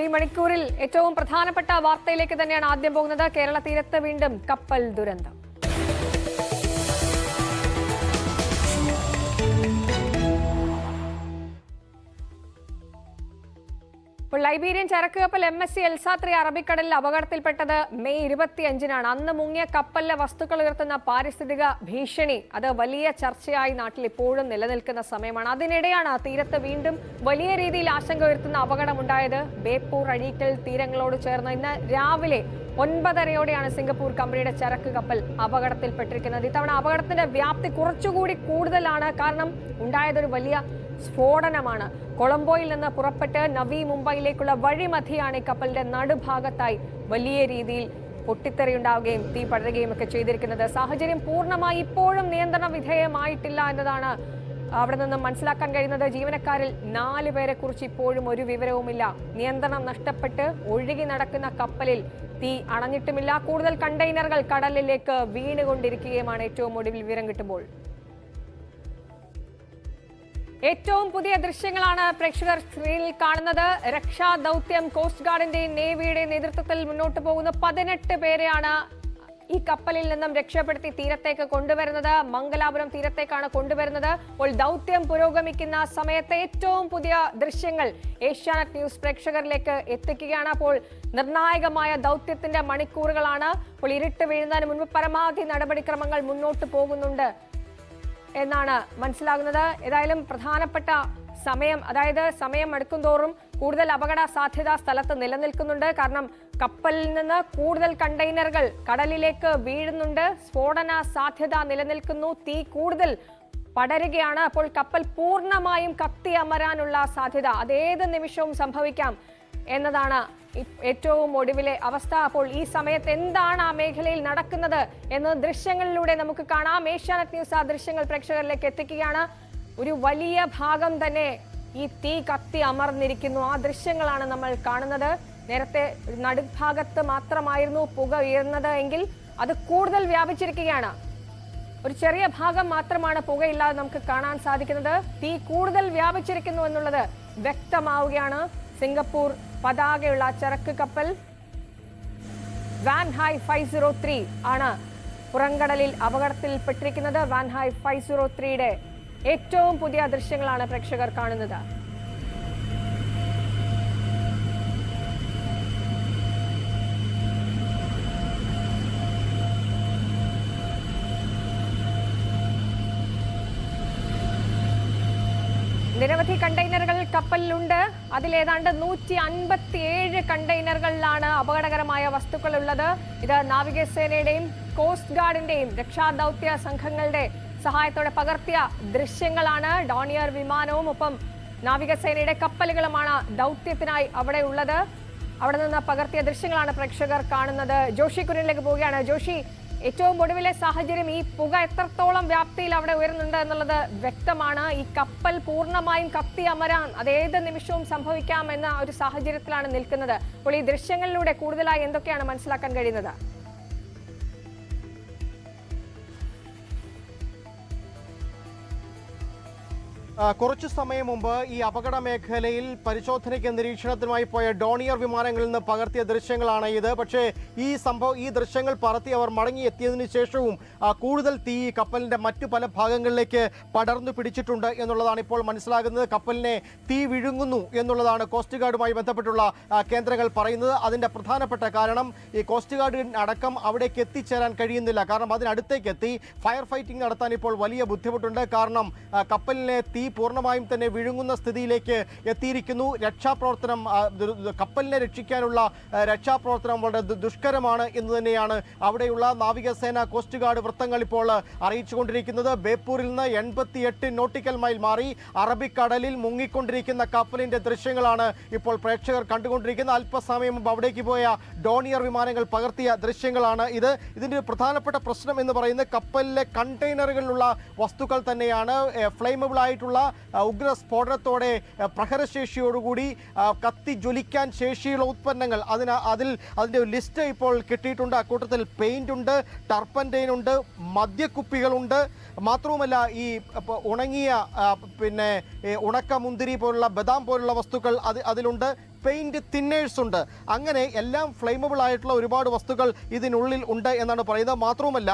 ഈ മണിക്കൂറിൽ ഏറ്റവും പ്രധാനപ്പെട്ട വാർത്തയിലേക്ക് തന്നെയാണ് ആദ്യം പോകുന്നത്. കേരള തീരത്ത് വീണ്ടും കപ്പൽ ദുരന്തം. ഇപ്പോൾ ലൈബീരിയൻ ചരക്ക് കപ്പൽ എം എസ് സി എൽസാത്രി അറബിക്കടലിൽ അപകടത്തിൽപ്പെട്ടത് മെയ് ഇരുപത്തിയഞ്ചിനാണ്. അന്ന് മുങ്ങിയ കപ്പലിലെ വസ്തുക്കൾ ഉയർത്തുന്ന പാരിസ്ഥിതിക ഭീഷണി അത് വലിയ ചർച്ചയായി നാട്ടിൽ ഇപ്പോഴും നിലനിൽക്കുന്ന സമയമാണ്. അതിനിടെയാണ് തീരത്ത് വീണ്ടും വലിയ രീതിയിൽ ആശങ്ക ഉയർത്തുന്ന അപകടമുണ്ടായത്. ബേപ്പൂർ അഴീക്കൽ തീരങ്ങളോട് ചേർന്ന് ഇന്ന് രാവിലെ ഒൻപതരയോടെയാണ് സിംഗപ്പൂർ കമ്പനിയുടെ ചരക്ക് കപ്പൽ അപകടത്തിൽപ്പെട്ടിരിക്കുന്നത്. ഇത്തവണ അപകടത്തിന്റെ വ്യാപ്തി കുറച്ചുകൂടി കൂടുതലാണ്. കാരണം ഉണ്ടായതൊരു വലിയ സ്ഫോടനമാണ്. കൊളംബോയിൽ നിന്ന് പുറപ്പെട്ട് നവി മുംബൈയിലേക്കുള്ള വഴിമധ്യയാണ് ഈ കപ്പലിന്റെ നടുഭാഗത്തായി വലിയ രീതിയിൽ പൊട്ടിത്തെറിയുണ്ടാവുകയും തീ പടരുകയും ഒക്കെ ചെയ്തിരിക്കുന്നത്. സാഹചര്യം പൂർണമായി ഇപ്പോഴും നിയന്ത്രണ വിധേയമായിട്ടില്ല എന്നതാണ് അവിടെ നിന്ന് മനസ്സിലാക്കാൻ കഴിയുന്നത് ജീവനക്കാരിൽ നാല് പേരെ കുറിച്ച് ഇപ്പോഴും ഒരു വിവരവുമില്ല. നിയന്ത്രണം നഷ്ടപ്പെട്ട് ഒഴുകി നടക്കുന്ന കപ്പലിൽ തീ അണഞ്ഞിട്ടുമില്ല. കൂടുതൽ കണ്ടെയ്നറുകൾ കടലിലേക്ക് വീണുകൊണ്ടിരിക്കുകയുമാണ് ഏറ്റവും ഒടുവിൽ വിവരം കിട്ടുമ്പോൾ. ഏറ്റവും പുതിയ ദൃശ്യങ്ങളാണ് പ്രേക്ഷകർ സ്ക്രീനിൽ കാണുന്നത്. രക്ഷാ ദൗത്യം കോസ്റ്റ് ഗാർഡിന്റെയും നേവിയുടെയും നേതൃത്വത്തിൽ മുന്നോട്ട് പോകുന്ന പതിനെട്ട് പേരെയാണ് ഈ കപ്പലിൽ നിന്നും രക്ഷപ്പെടുത്തി തീരത്തേക്ക് കൊണ്ടുവരുന്നത് മംഗലാപുരം തീരത്തേക്കാണ് കൊണ്ടുവരുന്നത്. അപ്പോൾ ദൗത്യം പുരോഗമിക്കുന്ന സമയത്തെ ഏറ്റവും പുതിയ ദൃശ്യങ്ങൾ ഏഷ്യാനെറ്റ് ന്യൂസ് പ്രേക്ഷകരിലേക്ക് എത്തിക്കുകയാണ്. അപ്പോൾ നിർണായകമായ ദൗത്യത്തിന്റെ മണിക്കൂറുകളാണ് അപ്പോൾ ഇരുട്ട് വീഴുന്നതിന് മുൻപ് പരമാവധി നടപടിക്രമങ്ങൾ മുന്നോട്ട് പോകുന്നുണ്ട് എന്നാണ് മനസ്സിലാകുന്നത്. ഏതായാലും പ്രധാനപ്പെട്ട സമയം അതായത് സമയം അടുക്കും തോറും കൂടുതൽ അപകട സാധ്യത സ്ഥലത്ത് നിലനിൽക്കുന്നുണ്ട്. കാരണം കപ്പലിൽ നിന്ന് കൂടുതൽ കണ്ടെയ്നറുകൾ കടലിലേക്ക് വീഴുന്നുണ്ട്. സ്ഫോടന സാധ്യത നിലനിൽക്കുന്നു. തീ കൂടുതൽ പടരുകയാണ്. അപ്പോൾ കപ്പൽ പൂർണമായും കത്തി അമരാനുള്ള സാധ്യത അതേത് നിമിഷവും സംഭവിക്കാം എന്നതാണ് ഏറ്റവും ഒടുവിലെ അവസ്ഥ. അപ്പോൾ ഈ സമയത്ത് എന്താണ് ആ മേഖലയിൽ നടക്കുന്നത് എന്ന് ദൃശ്യങ്ങളിലൂടെ നമുക്ക് കാണാം. ഏഷ്യാനെറ്റ് ന്യൂസ് ആ ദൃശ്യങ്ങൾ പ്രേക്ഷകരിലേക്ക് എത്തിക്കുകയാണ്. ഒരു വലിയ ഭാഗം തന്നെ ഈ തീ കത്തി അമർന്നിരിക്കുന്നു. ആ ദൃശ്യങ്ങളാണ് നമ്മൾ കാണുന്നത്. നേരത്തെ നടുഭാഗത്ത് മാത്രമായിരുന്നു പുക ഉയർന്നത് എങ്കിൽ അത് കൂടുതൽ വ്യാപിച്ചിരിക്കുകയാണ്. ഒരു ചെറിയ ഭാഗം മാത്രമാണ് പുകയില്ലാതെ നമുക്ക് കാണാൻ സാധിക്കുന്നത്. തീ കൂടുതൽ വ്യാപിച്ചിരിക്കുന്നു എന്നുള്ളത് വ്യക്തമാവുകയാണ്. സിംഗപ്പൂർ പതാകയുള്ള ചരക്ക് കപ്പൽ Wan Hai five zero three ആണ് പുറംകടലിൽ അപകടത്തിൽപ്പെട്ടിരിക്കുന്നത്. വാൻ ഹൈ ഫൈവ് സീറോ ത്രീയുടെ ഏറ്റവും പുതിയ ദൃശ്യങ്ങളാണ് പ്രേക്ഷകർ കാണുന്നത്. നിരവധി കണ്ടെയ്നറുകൾ കപ്പലിലുണ്ട്. അതിലേതാണ്ട് നൂറ്റി അൻപത്തിയേഴ് കണ്ടെയ്നറുകളിലാണ് അപകടകരമായ വസ്തുക്കൾ ഉള്ളത് ഇത് നാവികസേനയുടെയും കോസ്റ്റ് ഗാർഡിന്റെയും രക്ഷാദൗത്യ സംഘങ്ങളുടെ സഹായത്തോടെ പകർത്തിയ ദൃശ്യങ്ങളാണ് ഡോണിയർ വിമാനവും. ഒപ്പം നാവികസേനയുടെ കപ്പലുകളുമാണ് ദൗത്യത്തിനായി അവിടെ ഉള്ളത്. അവിടെ നിന്ന് പകർത്തിയ ദൃശ്യങ്ങളാണ് പ്രേക്ഷകർ കാണുന്നത്. ജോഷി കുര്യനിലേക്ക് പോവുകയാണ്. ജോഷി ഏറ്റവും ഒടുവിലെ സാഹചര്യം ഈ പുക എത്രത്തോളം വ്യാപ്തിയിൽ അവിടെ ഉയരുന്നുണ്ട് എന്നുള്ളത് വ്യക്തമാണ്. ഈ കപ്പൽ പൂർണമായും കത്തി അമരാൻ അതേത് നിമിഷവും സംഭവിക്കാം എന്ന ഒരു സാഹചര്യത്തിലാണ് നിൽക്കുന്നത്. അപ്പോൾ ഈ ദൃശ്യങ്ങളിലൂടെ കൂടുതലായി എന്തൊക്കെയാണ് മനസ്സിലാക്കാൻ കഴിയുന്നത്? കുറച്ചു സമയം മുമ്പ് ഈ അപകട മേഖലയിൽ പരിശോധനയ്ക്ക് നിരീക്ഷണത്തിനുമായി പോയ ഡോണിയർ വിമാനങ്ങളിൽ നിന്ന് പകർത്തിയ ദൃശ്യങ്ങളാണ് ഇത്. പക്ഷേ ഈ സംഭവം ഈ ദൃശ്യങ്ങൾ പറത്തി അവർ മടങ്ങി എത്തിയതിനു ശേഷവും കൂടുതൽ തീ കപ്പലിന്റെ മറ്റു പല ഭാഗങ്ങളിലേക്ക് പടർന്നു പിടിച്ചിട്ടുണ്ട് എന്നുള്ളതാണ് ഇപ്പോൾ മനസ്സിലാകുന്നത്. കപ്പലിനെ തീ വിഴുങ്ങുന്നു എന്നുള്ളതാണ് കോസ്റ്റ് ഗാർഡുമായി ബന്ധപ്പെട്ടുള്ള കേന്ദ്രങ്ങൾ പറയുന്നത്. അതിന്റെ പ്രധാനപ്പെട്ട കാരണം ഈ കോസ്റ്റ് ഗാർഡ് അടക്കം അവിടേക്ക് എത്തിച്ചേരാൻ കഴിയുന്നില്ല. കാരണം അതിനടുത്തേക്ക് എത്തി. ഫയർ ഫൈറ്റിംഗ് നടത്താൻ ഇപ്പോൾ വലിയ ബുദ്ധിമുട്ടുണ്ട്. കാരണം കപ്പലിനെ തീ പൂർണമായും തന്നെ വിഴുങ്ങുന്ന സ്ഥിതിയിലേക്ക് എത്തിയിരിക്കുന്നു. രക്ഷാപ്രവർത്തനം കപ്പലിനെ രക്ഷിക്കാനുള്ള രക്ഷാപ്രവർത്തനം വളരെ ദുഷ്കരമാണ് എന്ന് തന്നെയാണ് അവിടെയുള്ള നാവികസേന കോസ്റ്റ് ഗാർഡ് വൃത്തങ്ങൾ ഇപ്പോൾ അറിയിച്ചുകൊണ്ടിരിക്കുന്നത്. ബേപ്പൂരിൽ നിന്ന് എൺപത്തിയെട്ട് നോട്ടിക്കൽ മൈൽ മാറി അറബിക്കടലിൽ മുങ്ങിക്കൊണ്ടിരിക്കുന്ന കപ്പലിന്റെ ദൃശ്യങ്ങളാണ് ഇപ്പോൾ പ്രേക്ഷകർ കണ്ടുകൊണ്ടിരിക്കുന്നത്. അല്പസമയം മുമ്പ് അവിടേക്ക് പോയ ഡോണിയർ വിമാനങ്ങൾ പകർത്തിയ ദൃശ്യങ്ങളാണ് ഇത്. ഇതിന്റെ ഒരു പ്രധാനപ്പെട്ട പ്രശ്നം എന്ന് പറയുന്നത് കപ്പലിലെ കണ്ടെയ്നറുകളിലുള്ള വസ്തുക്കൾ തന്നെയാണ് ഫ്ലെയിമബിൾ ആയിട്ടുള്ള ആ, ഉഗ്ര സ്ഫോടനത്തോടെ പ്രഹരശേഷിയോടുകൂടി ആ, കത്തി ജ്വലിക്കാൻ ശേഷിയുള്ള ഉത്പന്നങ്ങൾ അതിന് അതിൽ അതിന്റെ ഒരു ലിസ്റ്റ് ഇപ്പോൾ കിട്ടിയിട്ടുണ്ട്. അക്കൂട്ടത്തിൽ പെയിന്റ് ഉണ്ട് ടർപ്പന്റൈൻ ഉണ്ട് മദ്യക്കുപ്പികളുണ്ട്. മാത്രവുമല്ല ഈ ഉണങ്ങിയ പിന്നെ ഉണക്ക മുന്തിരി പോലുള്ള ബദാം പോലുള്ള വസ്തുക്കൾ അത് അതിലുണ്ട്. പെയിന്റ് തിന്നേഴ്സ് ഉണ്ട്. അങ്ങനെ എല്ലാം ഫ്ലെയിമബിൾ ആയിട്ടുള്ള ഒരുപാട് വസ്തുക്കൾ ഇതിനുള്ളിൽ ഉണ്ട് എന്നാണ് പറയുന്നത്. മാത്രവുമല്ല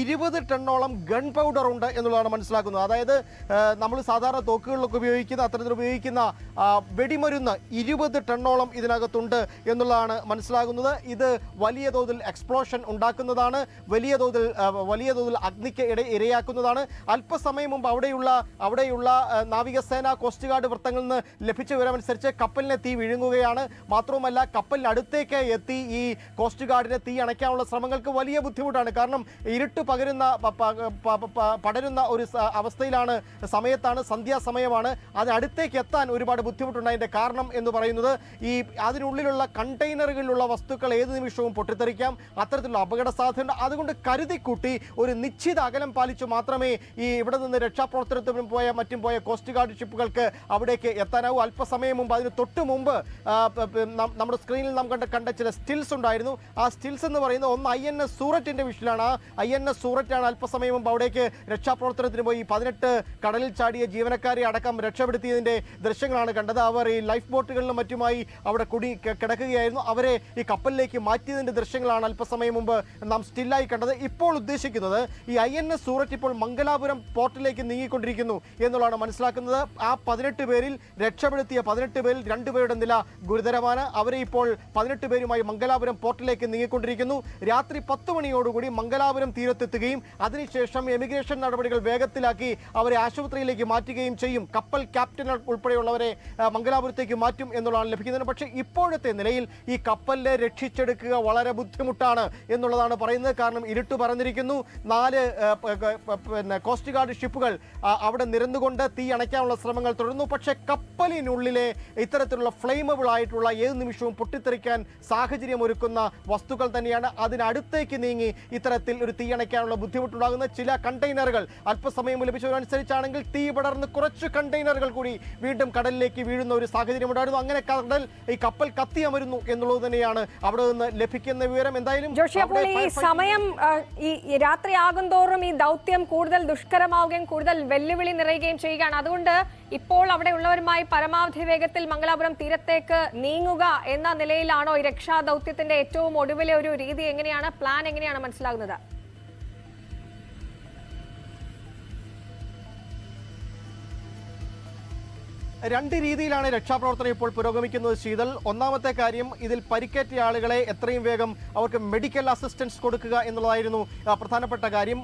ഇരുപത് ടണ്ണോളം ഗൺ പൗഡർ ഉണ്ട് എന്നുള്ളതാണ് മനസ്സിലാക്കുന്നത്. അതായത് നമ്മൾ സാധാരണ തോക്കുകളിലൊക്കെ ഉപയോഗിക്കുന്ന അത്തരത്തിൽ ഉപയോഗിക്കുന്ന വെടിമരുന്ന് ഇരുപത് ടണ്ണോളം ഇതിനകത്തുണ്ട് എന്നുള്ളതാണ് മനസ്സിലാകുന്നത്. ഇത് വലിയ തോതിൽ എക്സ്പ്ലോഷൻ ഉണ്ടാക്കുന്നതാണ് വലിയ തോതിൽ വലിയ തോതിൽ അഗ്നിക്ക് ഇട ഇരയാക്കുന്നതാണ്. അല്പസമയം മുമ്പ് അവിടെയുള്ള അവിടെയുള്ള നാവികസേന കോസ്റ്റ് ഗാർഡ് വൃത്തങ്ങളിൽ നിന്ന് ലഭിച്ച വിവരമനുസരിച്ച് കപ്പലിനെ തീ വിഴുങ്ങുകയാണ് മാത്രവുമല്ല കപ്പലിനടുത്തേക്ക് എത്തി ഈ കോസ്റ്റ് ഗാർഡിനെ തീ അണയ്ക്കാനുള്ള ശ്രമങ്ങൾക്ക് വലിയ ബുദ്ധിമുട്ടാണ്. കാരണം ഇരുട്ട് പകരുന്ന പടരുന്ന ഒരു അവസ്ഥയിലാണ് സമയത്താണ് സന്ധ്യാസമയമാണ്. അതിനടുത്തേക്ക് എത്താൻ ഒരുപാട് ബുദ്ധിമുട്ടുണ്ടായതിന്റെ കാരണം എന്ന് പറയുന്നത് ഈ അതിനുള്ളിലുള്ള കണ്ടെയ്നറുകളിലുള്ള വസ്തുക്കൾ ഏത് നിമിഷവും പൊട്ടിത്തെറിക്കാം. അത്തരത്തിലുള്ള അപകട സാധ്യത അതുകൊണ്ട് കരുതിക്കൂട്ടി ഒരു നിശ്ചിത അകലം പാലിച്ചു മാത്രമേ ഈ ഇവിടെ നിന്ന് രക്ഷാപ്രവർത്തനത്തിനും പോയ മറ്റും പോയ കോസ്റ്റ് ഗാർഡ് ഷിപ്പുകൾക്ക് അവിടേക്ക് എത്താനാവൂ. അല്പസമയം മുമ്പ് അതിന് തൊട്ട് മുമ്പ് നമ്മുടെ സ്ക്രീനിൽ നാം കണ്ട കണ്ട ചില സ്റ്റിൽസ് ഉണ്ടായിരുന്നു. ആ സ്റ്റിൽസ് എന്ന് പറയുന്നത് ഒന്ന് ഐ എൻ എസ് സൂററ്റിന്റെ വിഷയിലാണ് ഐ എൻ എസ് സൂററ്റാണ് അല്പസമയം മുമ്പ് അവിടേക്ക് രക്ഷാപ്രവർത്തനത്തിന് പോയി പതിനെട്ട് കടലിൽ ചാടിയ ജീവനക്കാരെ അടക്കം രക്ഷപ്പെടുത്തിയതിന്റെ ദൃശ്യങ്ങളാണ് കണ്ടത്. അവർ ഈ ലൈഫ് ബോട്ടുകളിലും മറ്റുമായി അവിടെ കുടി കിടക്കുകയായിരുന്നു. അവരെ ഈ കപ്പലിലേക്ക് മാറ്റിയതിന്റെ ദൃശ്യങ്ങളാണ് അല്പസമയം മുമ്പ് നാം സ്റ്റില്ലായി കണ്ടത്. ഇപ്പോൾ ഉദ്ദേശിക്കുന്നത് ഈ ഐ എൻ എസ് സൂററ്റ് ഇപ്പോൾ മംഗലാപുരം പോർട്ടിലേക്ക് നീങ്ങിക്കൊണ്ടിരിക്കുന്നു എന്നുള്ളതാണ് മനസ്സിലാക്കുന്നത്. ആ പതിനെട്ട് പേരിൽ രക്ഷപ്പെടുത്തിയ പതിനെട്ട് പേരിൽ രണ്ടുപേരുടെ നില ഗുരുതരമാണ്. അവരെ ഇപ്പോൾ പതിനെട്ട് പേരുമായി മംഗലാപുരം പോർട്ടിലേക്ക് നീങ്ങിക്കൊണ്ടിരിക്കുന്നു. രാത്രി പത്ത് മണിയോടുകൂടി മംഗലാപുരം തീരത്തെത്തുകയും അതിനുശേഷം എമിഗ്രേഷൻ നടപടികൾ വേഗത്തിലാക്കി അവരെ ആശുപത്രിയിലേക്ക് മാറ്റുകയും ചെയ്യും. കപ്പൽ ക്യാപ്റ്റൻ ഉൾപ്പെടെയുള്ളവരെ മംഗലാപുരത്തേക്ക് മാറ്റും എന്നുള്ളതാണ് ലഭിക്കുന്നത്. പക്ഷേ ഇപ്പോഴത്തെ നിലയിൽ ഈ കപ്പലിനെ രക്ഷിച്ചെടുക്കുക വളരെ ബുദ്ധിമുട്ടാണ് എന്നുള്ളതാണ് പറയുന്നത്. കാരണം ഇരുട്ട് പറഞ്ഞിരിക്കുന്നു നാല് പിന്നെ കോസ്റ്റ് ഗാർഡ് ഷിപ്പുകൾ അവിടെ നിരന്നുകൊണ്ട് തീ അണയ്ക്കാനുള്ള ശ്രമങ്ങൾ തുടരുന്നു. പക്ഷേ കപ്പലിനുള്ളിലെ ഇത്തരത്തിലുള്ള ഫ്ലെയിമബിൾ ആയിട്ടുള്ള ഏത് നിമിഷവും പൊട്ടിത്തെറിക്കാൻ സാഹചര്യം ഒരുക്കുന്ന വസ്തുക്കൾ തന്നെയാണ് അതിനടുത്തേക്ക് നീങ്ങി ഇത്തരത്തിൽ ഒരു തീയണയ്ക്കാനുള്ള ബുദ്ധിമുട്ടുണ്ടാകുന്ന ചില കണ്ടെയ്നറുകൾ. അല്പസമയം ലഭിച്ചതനുസരിച്ചാണെങ്കിൽ തീ പടർന്ന് കുറച്ച് കണ്ടെയ്നറുകൾ കൂടി വീണ്ടും കടലിലേക്ക് വീഴുന്ന ഒരു സാഹചര്യം ഉണ്ടായിരുന്നു. അങ്ങനെ കടൽ ഈ കപ്പൽ കത്തിയമരുന്നു എന്നുള്ളത് തന്നെയാണ് അവിടെ നിന്ന് ലഭിക്കുന്ന വിവരം. എന്തായാലും ഈ സമയം ഈ ഈ രാത്രി ആകുന്തോറും ഈ ദൗത്യം കൂടുതൽ ദുഷ്കരമാവുകയും കൂടുതൽ വെല്ലുവിളി നിറയുകയും ചെയ്യുകയാണ്. അതുകൊണ്ട് ഇപ്പോൾ അവിടെ ഉള്ളവരുമായി പരമാവധി വേഗത്തിൽ മംഗലാപുരം തീരത്തേക്ക് നീങ്ങുക എന്ന നിലയിലാണോ ഈ രക്ഷാദൗത്യത്തിന്റെ ഏറ്റവും ഒടുവിലെ ഒരു രീതി? എങ്ങനെയാണ്? പ്ലാൻ എങ്ങനെയാണ് മനസ്സിലാകുന്നത്? രണ്ട് രീതിയിലാണ് രക്ഷാപ്രവർത്തനം ഇപ്പോൾ പുരോഗമിക്കുന്നത് ശീതൽ. ഒന്നാമത്തെ കാര്യം ഇതിൽ പരിക്കേറ്റ ആളുകളെ എത്രയും വേഗം അവർക്ക് മെഡിക്കൽ അസിസ്റ്റൻസ് കൊടുക്കുക എന്നുള്ളതായിരുന്നു പ്രധാനപ്പെട്ട കാര്യം.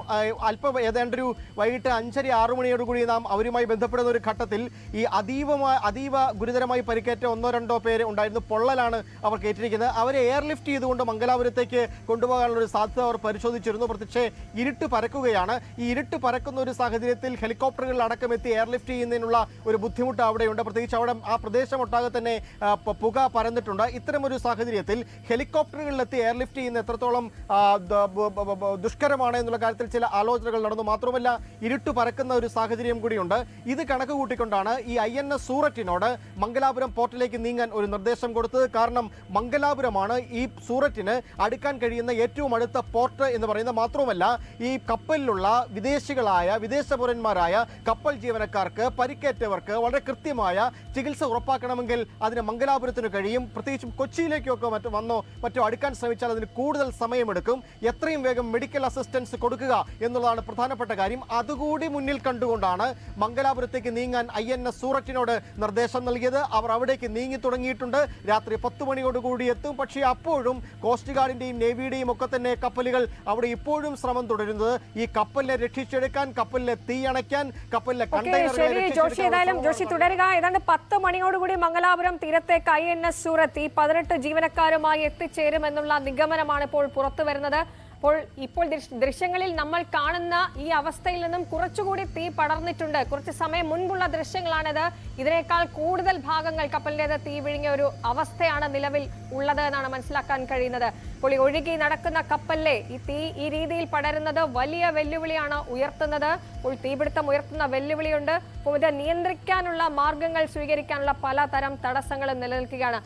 അല്പം ഏതാണ്ടൊരു വൈകിട്ട് അഞ്ചര ആറു മണിയോടുകൂടി നാം അവരുമായി ബന്ധപ്പെടുന്ന ഒരു ഘട്ടത്തിൽ ഈ അതീവമായ അതീവ ഗുരുതരമായി പരിക്കേറ്റ ഒന്നോ രണ്ടോ പേര് ഉണ്ടായിരുന്നു. പൊള്ളലാണ് അവർക്ക് ഏറ്റിരിക്കുന്നത് അവരെ എയർലിഫ്റ്റ് ചെയ്തുകൊണ്ട് മംഗലാപുരത്തേക്ക് കൊണ്ടുപോകാനുള്ള ഒരു സാധ്യത അവർ പരിശോധിച്ചിരുന്നു. പക്ഷേ ഇരുട്ട് പരക്കുകയാണ്. ഈ ഇരുട്ട് പരക്കുന്ന ഒരു സാഹചര്യത്തിൽ ഹെലികോപ്റ്ററുകളിൽ അടക്കം എത്തി എയർലിഫ്റ്റ് ചെയ്യുന്നതിനുള്ള ഒരു ബുദ്ധിമുട്ട് അവിടെയുണ്ട് പ്രത്യേകിച്ച് അവിടെ ആ പ്രദേശം ഒട്ടാകെ തന്നെ പുക പരന്നിട്ടുണ്ട്. ഇത്തരമൊരു സാഹചര്യത്തിൽ ഹെലികോപ്റ്ററുകളിലെത്തി എയർലിഫ്റ്റ് ചെയ്യുന്ന എത്രത്തോളം ദുഷ്കരമാണ് എന്നുള്ള കാര്യത്തിൽ ചില ആലോചനകൾ നടന്നു. മാത്രമല്ല ഇരുട്ട് പരക്കുന്ന ഒരു സാഹചര്യം കൂടിയുണ്ട്. ഇത് കണക്ക് കൂട്ടിക്കൊണ്ടാണ് ഈ ഐ എൻ എസ് സൂററ്റിനോട് മംഗലാപുരം പോർട്ടിലേക്ക് നീങ്ങാൻ ഒരു നിർദ്ദേശം കൊടുത്തത്. കാരണം മംഗലാപുരമാണ് ഈ സൂററ്റിന് അടുക്കാൻ കഴിയുന്ന ഏറ്റവും അടുത്ത പോർട്ട് എന്ന് പറയുന്നത്. മാത്രവുമല്ല ഈ കപ്പലിലുള്ള വിദേശികളായ വിദേശ പൗരന്മാരായ കപ്പൽ ജീവനക്കാർക്ക് പരിക്കേറ്റവർക്ക് വളരെ കൃത്യമായ ചികിത്സ ഉറപ്പാക്കണമെങ്കിൽ അതിന് മംഗലാപുരത്തിന് കഴിയും. പ്രത്യേകിച്ചും കൊച്ചിയിലേക്കൊക്കെ മറ്റു വന്നോ മറ്റോ അടുക്കാൻ ശ്രമിച്ചാൽ അതിന് കൂടുതൽ സമയമെടുക്കും. എത്രയും വേഗം മെഡിക്കൽ അസിസ്റ്റൻസ് കൊടുക്കുക എന്നുള്ളതാണ് പ്രധാനപ്പെട്ട കാര്യം. അതുകൂടി മുന്നിൽ കണ്ടുകൊണ്ടാണ് മംഗലാപുരത്തേക്ക് നീങ്ങാൻ ഐ എൻ എസ് സൂററ്റിനോട് നിർദ്ദേശം നൽകിയത്. അവർ അവിടേക്ക് നീങ്ങി തുടങ്ങിയിട്ടുണ്ട്. രാത്രി പത്ത് മണിയോടുകൂടി എത്തും. പക്ഷേ അപ്പോഴും കോസ്റ്റ് ഗാർഡിന്റെയും നേവിയുടെയും ഒക്കെ തന്നെ കപ്പലുകൾ അവിടെ ഇപ്പോഴും ശ്രമം തുടരുന്നത്. ഈ കപ്പലിനെ രക്ഷിച്ചെടുക്കാൻ കപ്പലിലെ തീ അണയ്ക്കാൻ കപ്പലിലെ കണ്ടെയ്നറുകളെ ജോഷി തുടരുക. ഏതാണ്ട് പത്ത് മണിയോടുകൂടി മംഗലാപുരം തീരത്തെ ഐ എൻ എസ് സൂറത്ത് ഈ പതിനെട്ട് ജീവനക്കാരുമായി എത്തിച്ചേരുമെന്നുള്ള നിഗമനമാണ് ഇപ്പോൾ പുറത്തു വരുന്നത് അപ്പോൾ ഇപ്പോൾ ദൃശ്യങ്ങളിൽ നമ്മൾ കാണുന്ന ഈ അവസ്ഥയിൽ നിന്നും കുറച്ചുകൂടി തീ പടർന്നിട്ടുണ്ട്. കുറച്ച് സമയം മുൻപുള്ള ദൃശ്യങ്ങളാണിത്. ഇതിനേക്കാൾ കൂടുതൽ ഭാഗങ്ങൾ കപ്പലിന്റെത് തീ വിഴുങ്ങിയ ഒരു അവസ്ഥയാണ് നിലവിൽ ഉള്ളത് എന്നാണ് മനസ്സിലാക്കാൻ കഴിയുന്നത്. അപ്പോൾ ഈ ഒഴുകി നടക്കുന്ന കപ്പലിലെ ഈ തീ ഈ രീതിയിൽ പടരുന്നത് വലിയ വെല്ലുവിളിയാണ് ഉയർത്തുന്നത്. അപ്പോൾ തീപിടുത്തം ഉയർത്തുന്ന വെല്ലുവിളിയുണ്ട്. അപ്പോൾ ഇത് നിയന്ത്രിക്കാനുള്ള മാർഗങ്ങൾ സ്വീകരിക്കാനുള്ള പലതരം തടസ്സങ്ങളും നിലനിൽക്കുകയാണ്.